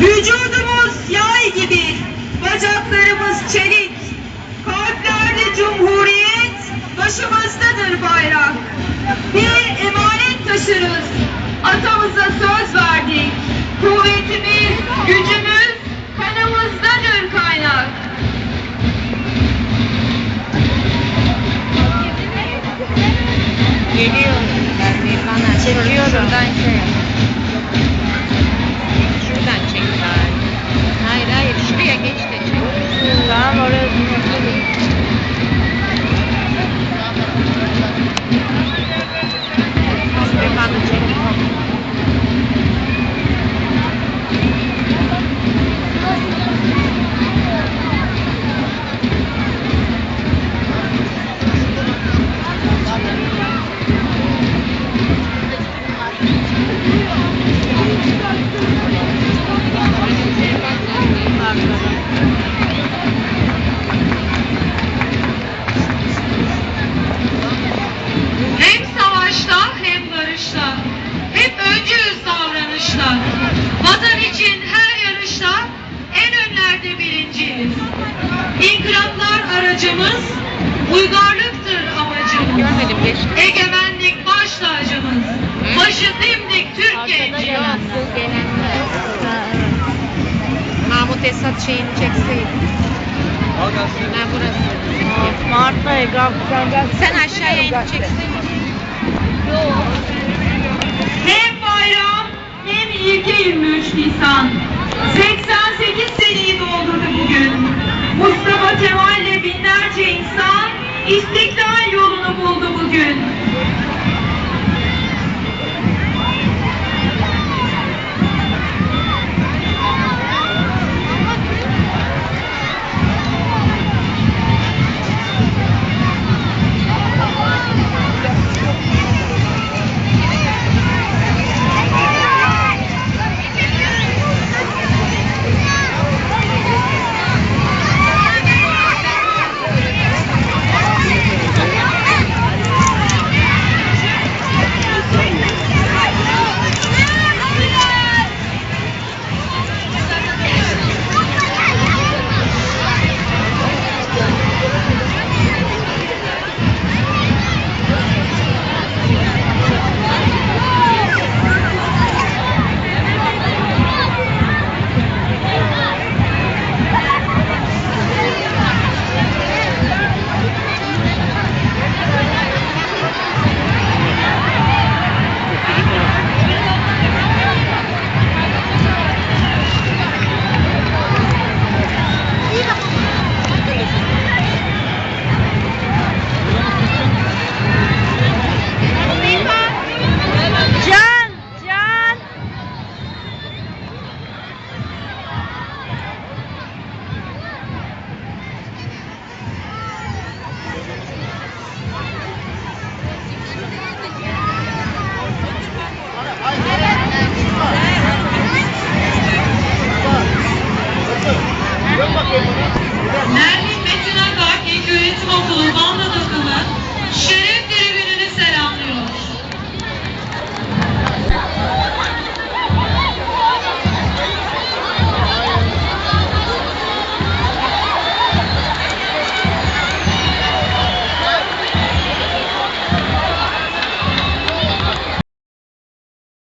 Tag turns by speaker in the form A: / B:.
A: Vücudumuz yay gibi, bacaklarımız çelik. Kalplerde cumhuriyet, başımızdadır bayrak. Bir emanet taşırız, atamıza söz verdik. Kuvvetimiz, gücümüz kanımızdadır kaynak.
B: Geliyor. Yani bana çekiyorum. Şuradan şey.
A: Davranışta. Vatan için her yarışta en önlerde birinciyiz. İnkılaplar aracımız, uygarlıktır amacımız. Egemenlik baş tacımız, başı dimdik Türk genci.
B: Mahmut Esat şeyini çekseydi. Ha burası.
C: Mart'ta Egram sen
B: aşağıya inip
A: Kemal'le binlerce insan istiklal yolunu buldu bugün.